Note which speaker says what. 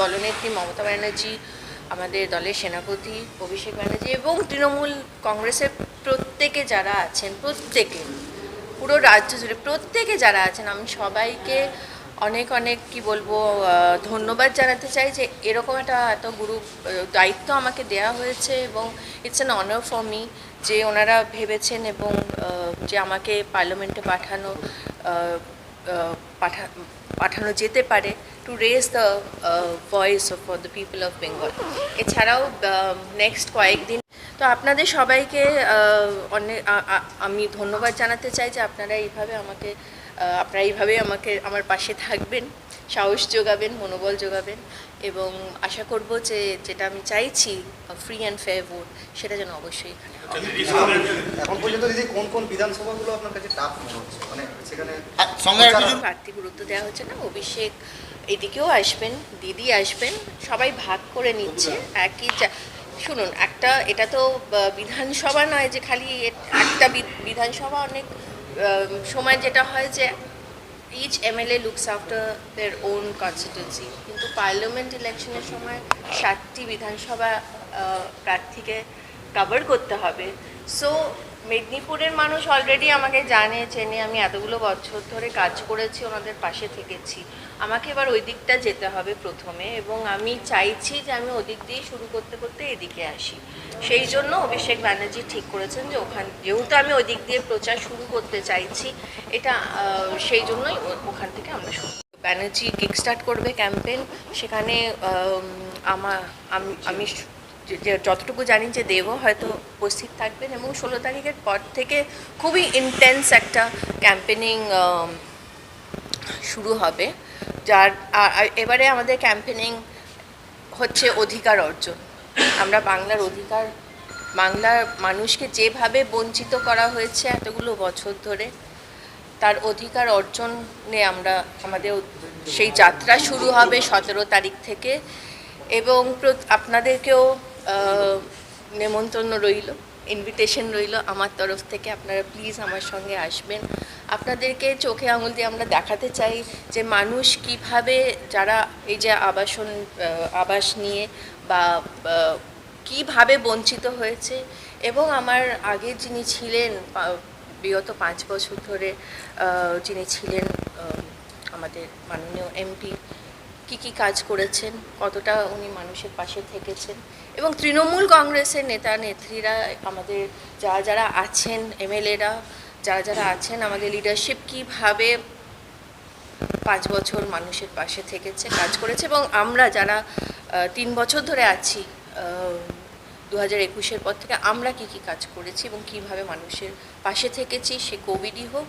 Speaker 1: দলনেত্রী মমতা ব্যানার্জি, আমাদের দলের সেনাপতি অভিষেক ব্যানার্জি এবং তৃণমূল কংগ্রেসের প্রত্যেকে যারা আছেন, প্রত্যেকে, পুরো রাজ্য জুড়ে প্রত্যেকে যারা আছেন, আমি সবাইকে অনেক অনেক কি বলব ধন্যবাদ জানাতে চাই যে এরকম একটা এত গুরু দায়িত্ব আমাকে দেওয়া হয়েছে এবং it's an honour for me যে ওনারা ভেবেছেন এবং যে আমাকে পার্লামেন্টে পাঠানো পাঠা, পাঠানো যেতে পারে to raise the voice for the people of Bengal এছাড়াও নেক্সট কয়েকদিন তো আপনাদের সবাইকে অনেক আমি ধন্যবাদ জানাতে চাই যে আপনারা এইভাবে আমাকে আপনারা এইভাবে আমাকে আমার পাশে থাকবেন সাহস যোগাবেন মনোবল যোগাবেন এবং আশা করব যে যেটা আমি চাইছি ফ্রি অ্যান্ড ফেয়ার ভোট সেটা যেন অবশ্যই এখানে হয়।
Speaker 2: এখন পর্যন্ত দিদি কোন কোন বিধানসভাগুলো আপনার কাছে টাফ মনে হচ্ছে মানে সেখানে
Speaker 3: সঙ্গে
Speaker 1: প্রার্থী গুরুত্ব দেওয়া হচ্ছে না অভিষেক এদিকেও আসবেন দিদি আসবেন সবাই ভাগ করে নিচ্ছে একই শুনুন, একটা, এটা তো বিধানসভা নয় যে খালি একটা বিধানসভা অনেক সময় যেটা হয় যে each MLA looks after their own constituency কিন্তু পার্লামেন্ট ইলেকশনের সময় সাতটি বিধানসভা প্রার্থীকে কভার করতে হবে। সো মেদিনীপুরের মানুষ অলরেডি আমাকে জানে চেনে আমি এতগুলো বছর ধরে কাজ করেছি ওনাদের পাশে থেকেছি আমাকে এবার ওই দিকটা যেতে হবে প্রথমে এবং আমি চাইছি যে আমি ওদিক দিয়ে শুরু করতে করতে এদিকে আসি সেই জন্য অভিষেক ব্যানার্জি ঠিক করেছেন যে ওখান যেহেতু আমি ওই দিক দিয়ে প্রচার শুরু করতে চাইছি এটা সেই জন্যই ওখান থেকে আমরা শুরু। ব্যানার্জি কিক স্টার্ট করবে ক্যাম্পেন সেখানে আম, আমা যতটুকু জানি যে দেবও হয়তো উপস্থিত থাকবেন এবং ষোলো তারিখের পর থেকে খুবই ইন্টেন্স একটা ক্যাম্পেনিং শুরু হবে, যার এবারে আমাদের ক্যাম্পেনিং হচ্ছে অধিকার অর্জন। আমরা বাংলার অধিকার, বাংলার মানুষকে যেভাবে বঞ্চিত করা হয়েছে এতগুলো বছর ধরে, তার অধিকার অর্জনে আমরা, আমাদের সেই যাত্রা শুরু হবে সতেরো তারিখ থেকে এবং আপনাদেরকেও নেমন্তন্ন রইল ইনভিটেশন রইল আমার তরফ থেকে, আপনারা প্লিজ আমার সঙ্গে আসবেন। আপনাদেরকে চোখে আঙুল দিয়ে আমরা দেখাতে চাই যে মানুষ কীভাবে যারা এই যে আবাসন আবাস নিয়ে বা কীভাবে বঞ্চিত হয়েছে এবং আমার আগে যিনি ছিলেন বিগত পাঁচ বছর ধরে যিনি ছিলেন আমাদের মাননীয় এমপি কি কি কাজ করেছেন? কতটা উনি মানুষের পাশে থেকেছেন? এবং তৃণমূল কংগ্রেসের নেতা, নেত্রীরা, আমাদের যারা যারা আছেন, এমএলএরা, যারা যারা আছেন, আমাদের লিডারশিপ কীভাবে পাঁচ বছর মানুষের পাশে থেকেছে, কাজ করেছে? এবং আমরা যারা তিন বছর ধরে আছি দু হাজার একুশের পর থেকে আমরা কি কি কাজ করেছি এবং কীভাবে মানুষের পাশে থেকেছি, সে কোভিডই হোক